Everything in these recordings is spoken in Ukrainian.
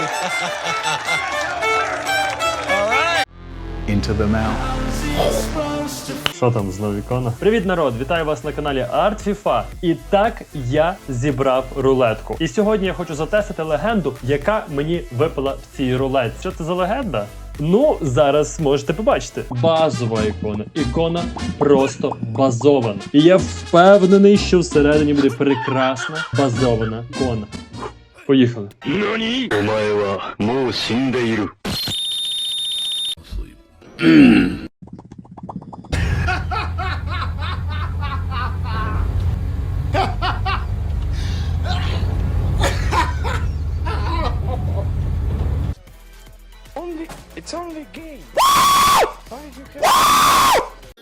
Into the mouth. Що там знову ікона? Привіт, народ! Вітаю вас на каналі Art FIFA. І так я зібрав рулетку. І сьогодні я хочу затестити легенду, яка мені випала в цій рулетці. Що це за легенда? Ну, зараз можете побачити. Базова ікона. Ікона просто базована. І я впевнений, що всередині буде прекрасна базована ікона. 何？お前はもう死んでいる。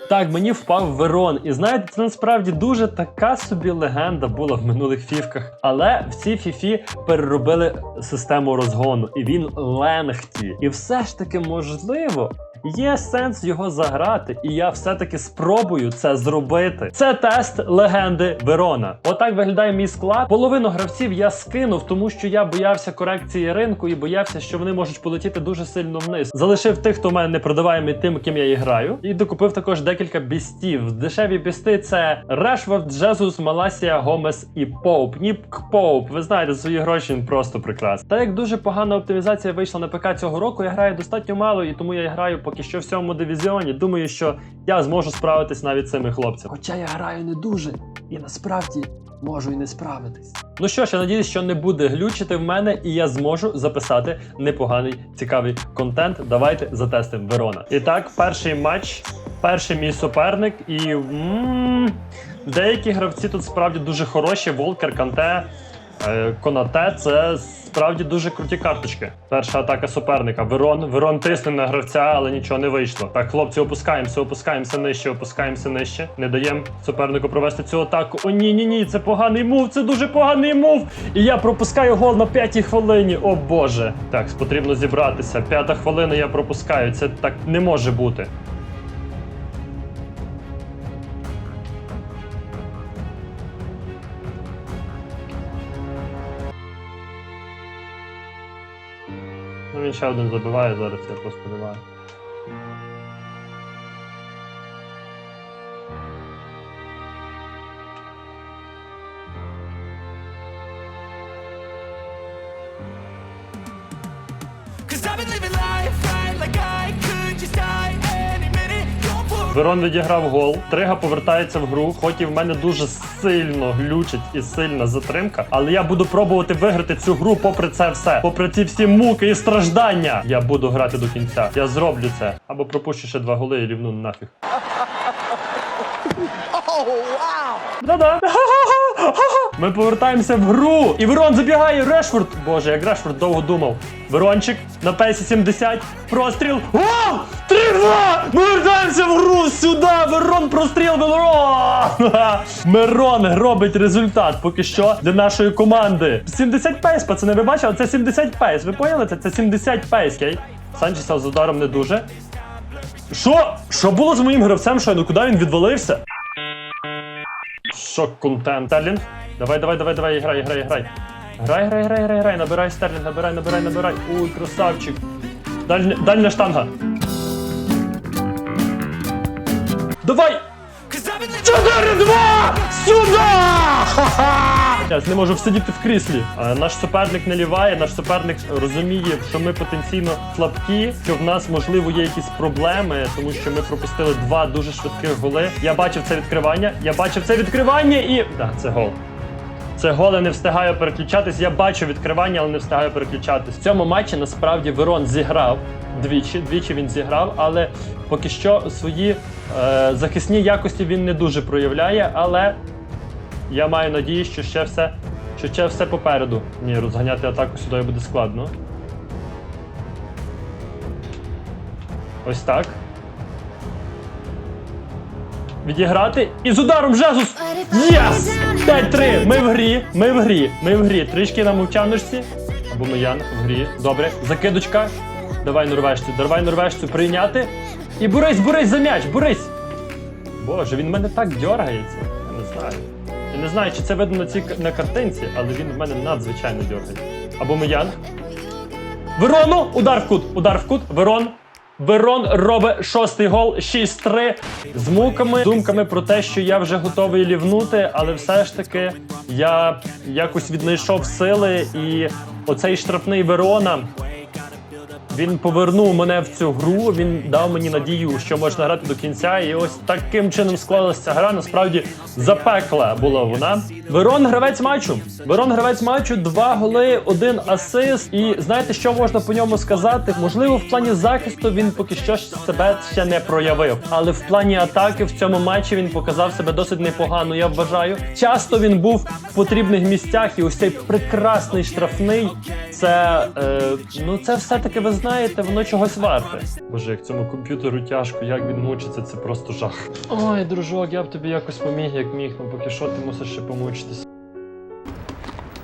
Так, мені впав Верон. І знаєте, це насправді дуже така собі легенда була в минулих фіфках. Але в цій фіфі переробили систему розгону, і він ленгті. І все ж таки можливо. Є сенс його заграти, і я все-таки спробую це зробити. Це тест легенди Верона. Отак виглядає мій склад. Половину гравців я скинув, тому що я боявся корекції ринку і боявся, що вони можуть полетіти дуже сильно вниз. Залишив тих, хто в мене не продаваємий тим, ким я і граю. І докупив також декілька бістів. Дешеві бісти це Решфорд, Джезус, Маласія, Гомес і Поуп. Ніпк Поуп. Ви знаєте, свої гроші він просто прекрасний. Та як дуже погана оптимізація вийшла на ПК цього року, я граю достатньо мало, і тому я граю поки що в сьомому дивізіоні. Думаю, що я зможу справитись навіть з цими хлопцями. Хоча я граю не дуже, і насправді можу і не справитись. Ну що ж, я надіюсь, що не буде глючити в мене, і я зможу записати непоганий цікавий контент. Давайте затестимо Верона. І так, перший матч, перший мій суперник, і м деякі гравці тут справді дуже хороші. Волкер, Канте. Е, Конате це справді дуже круті карточки. Перша атака суперника. Верон. Верон тисне на гравця, але нічого не вийшло. Так, хлопці, опускаємося, опускаємося нижче, опускаємося нижче. Не даємо супернику провести цю атаку. О, ні, ні, ні, це поганий мув, це дуже поганий мув. І я пропускаю гол на п'ятій хвилині. О боже. Так, потрібно зібратися. П'ята хвилина я пропускаю. Це так не може бути. Він ще один забиває зараз, я просто сподіваю. Cause I've been Верон відіграв гол. Трига повертається в гру. Хоч і в мене дуже сильно глючить і сильна затримка. Але я буду пробувати виграти цю гру попри це все. Попри ці всі муки і страждання. Я буду грати до кінця. Я зроблю це. Або пропущу ще два голи і рівну нафіг. Да-да. Ми повертаємося в гру. І Верон забігає Решфорд. Боже, як Решфорд довго думав. Верончик на песі 70. Простріл. Гол! 3-2! Ми вертаємося в гру сюди. Верон простріл. Верон! Мирон робить результат поки що для нашої команди. 70 пейс, пацани, ви бачили? Це 70 пейс. Ви поняли? Це, це 70 пейс, окей? Санчеса з ударом не дуже. Що? Що було з моїм гравцем? Ну куди він відвалився? Шок контент. Стерлінг. Давай, давай, давай, давай, грай, грай, грай. Грай, грай, грай, грай, грай, набирай Стерлінг, набирай, набирай, набирай. Ой, красавчик. Дальня, дальня штанга. Давай! Cause I've been 4-2! Сюда! Ха-ха! Я не можу всидіти в кріслі. Наш суперник не ліває, наш суперник розуміє, що ми потенційно слабкі, що в нас можливо є якісь проблеми, тому що ми пропустили два дуже швидких голи. Я бачив це відкривання. Я бачив це відкривання і. Так, це гол. Це гол, я не встигаю переключатись. Я бачу відкривання, але не встигаю переключатись. В цьому матчі насправді Верон зіграв двічі. Двічі він зіграв, але поки що свої е, захисні якості він не дуже проявляє. Але я маю надію, що ще все, що ще все попереду. Ні, розганяти атаку сюди буде складно. Ось так. Відіграти і з ударом Жезус! Єс! 5-3! Ми в грі, ми в грі, ми в грі. Трішки на мовчаночці. Або Миян в грі. Добре. Закидочка. Давай норвежцю, давай норвежцю прийняти. І борись, борись за м'яч, борись! Боже, він мене так дергається. Я не знаю. Не знаю, чи це видно на цій на картинці, але він в мене надзвичайно дергається. Або Миян. Верону! Удар в кут! Удар в кут! Верон! Верон робить шостий гол, 6-3 з муками, думками про те, що я вже готовий лівнути, але все ж таки я якось віднайшов сили, і оцей штрафний Верона. Він повернув мене в цю гру. Він дав мені надію, що можна грати до кінця. І ось таким чином склалася ця гра. Насправді запекла була вона. Верон гравець матчу. Верон гравець матчу, два голи, один асист. І знаєте, що можна по ньому сказати? Можливо, в плані захисту він поки що себе ще не проявив. Але в плані атаки в цьому матчі він показав себе досить непогано. Я вважаю. Часто він був в потрібних місцях, і ось цей прекрасний штрафний. Це е, ну це все-таки ви знаєте, воно чогось варте. Боже, як цьому комп'ютеру тяжко, як він мучиться, це просто жах. Ой, дружок, я б тобі якось поміг, як міг, ну поки що ти мусиш ще помучитись.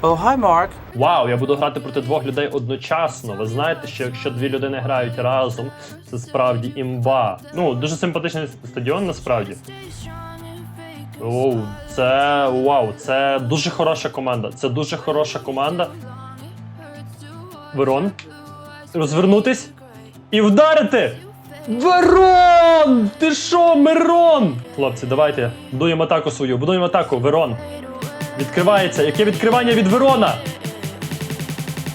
Oh, hi, Mark. Вау, я буду грати проти двох людей одночасно. Ви знаєте, що якщо дві людини грають разом, це справді імба. Ну, дуже симпатичний стадіон, насправді. Оу, це вау, це дуже хороша команда. Це дуже хороша команда. Верон. Розвернутись і вдарити! Верон! Ти що, Мирон? Хлопці, давайте будуємо атаку свою, будуємо атаку, Верон. Відкривається. Яке відкривання від Верона?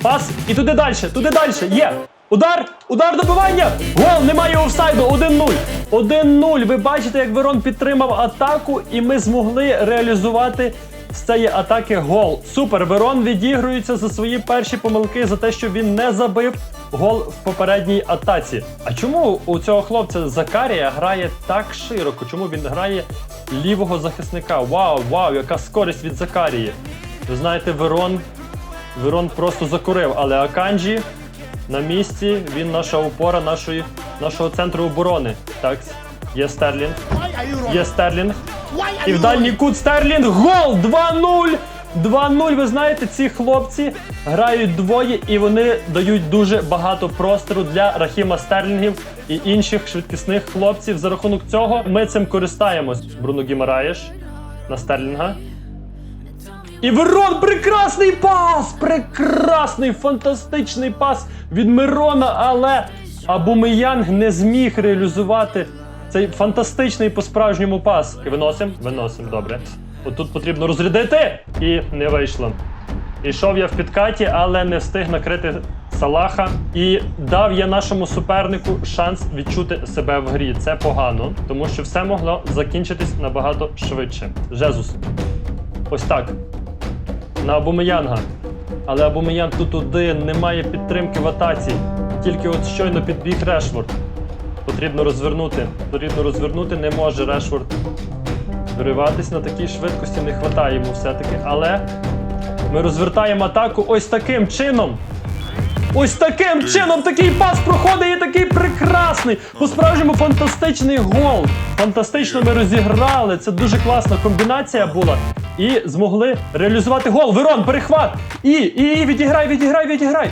Пас і туди далі, туди далі. Є. Удар! Удар добивання! Гол! Немає офсайду! 1-0. 1-0. Ви бачите, як Верон підтримав атаку, і ми змогли реалізувати з цієї атаки гол. Супер! Верон відігрується за свої перші помилки за те, що він не забив гол в попередній атаці. А чому у цього хлопця Закарія грає так широко? Чому він грає лівого захисника? Вау, вау, яка скорість від Закарії! Ви знаєте, Верон Верон просто закурив, але Аканджі на місці. Він наша опора нашої, нашого центру оборони. Так, є Стерлінг. Є Стерлінг. І в дальній кут Стерлінг. Гол! 2-0! 2-0. Ви знаєте, ці хлопці грають двоє і вони дають дуже багато простору для Рахіма Стерлінгів і інших швидкісних хлопців. За рахунок цього ми цим користаємось. Бруно Гімараєш на Стерлінга. І Верон прекрасний пас! Прекрасний, фантастичний пас від Мирона, але Абумеянг не зміг реалізувати цей фантастичний по-справжньому пас. І Виносим? Виносим, добре. Отут потрібно розрядити. І не вийшло. Ішов я в підкаті, але не встиг накрити Салаха. І дав я нашому супернику шанс відчути себе в грі. Це погано, тому що все могло закінчитись набагато швидше. Жезус. Ось так на Абумеянга. Але Абумеянг тут один, немає підтримки в атаці. Тільки от щойно підбіг Решфорд. Потрібно розвернути. Потрібно розвернути, не може Решфорд вириватись на такій швидкості, не вистачає йому все-таки. Але ми розвертаємо атаку ось таким чином. Ось таким чином такий пас проходить і такий прекрасний. По-справжньому фантастичний гол. Фантастично ми розіграли. Це дуже класна комбінація була. І змогли реалізувати гол. Верон, перехват! І, і, і відіграй, відіграй, відіграй.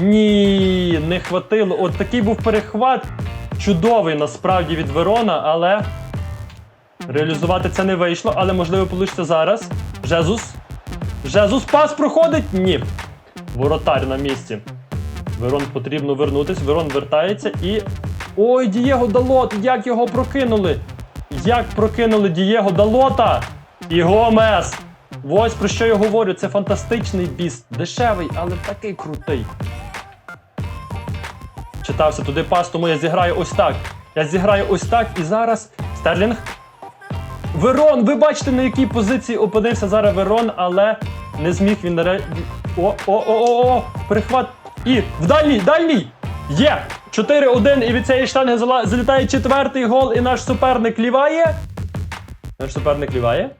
Ні, не хватило. От такий був перехват. Чудовий насправді від Верона, але реалізувати це не вийшло. Але можливо вийде зараз. Жезус. Жезус пас проходить? Ні. Воротар на місці. Верон потрібно вернутись. Верон вертається і. Ой, Дієго Далот! Як його прокинули? Як прокинули Дієго Далота? І Гомес! Ось про що я говорю. Це фантастичний біст. Дешевий, але такий крутий. Читався туди пас, тому я зіграю ось так. Я зіграю ось так і зараз. Стерлінг. Верон, ви бачите, на якій позиції опинився зараз Верон, але не зміг він наре... О, о, о, о, о, перехват. І в дальній, дальній! Є! 4-1, і від цієї штанги залітає четвертий гол, і наш суперник ліває. Наш суперник ліває.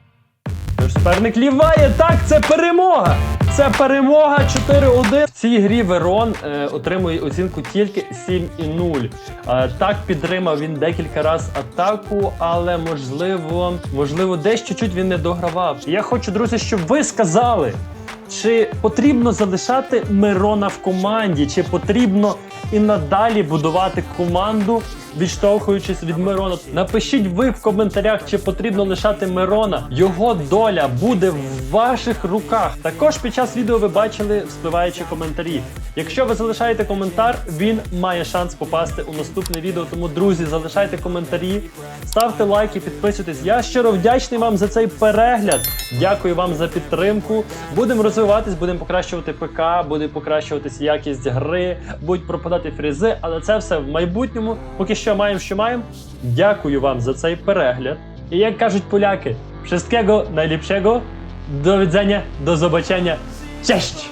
Наш суперник ліває. Так, це перемога! Це перемога 4-1. В цій грі Верон е, отримує оцінку тільки 7,0. Е, так підтримав він декілька разів атаку, але можливо, можливо, десь чуть-чуть він не догравав. Я хочу, друзі, щоб ви сказали, чи потрібно залишати Мирона в команді, чи потрібно і надалі будувати команду відштовхуючись від Мирона. Напишіть ви в коментарях, чи потрібно лишати Мирона. Його доля буде в ваших руках. Також під час відео ви бачили вспливаючі коментарі. Якщо ви залишаєте коментар, він має шанс попасти у наступне відео. Тому, друзі, залишайте коментарі, ставте лайки, підписуйтесь. Я щиро вдячний вам за цей перегляд. Дякую вам за підтримку. Будемо розвиватись, будемо покращувати ПК, буде покращуватись якість гри, будуть пропадати фрізи, але це все в майбутньому. Поки що маємо, що маємо. Дякую вам за цей перегляд. І як кажуть поляки, wszystkiego najlepszego. Do widzenia, do zobaczenia. Cześć!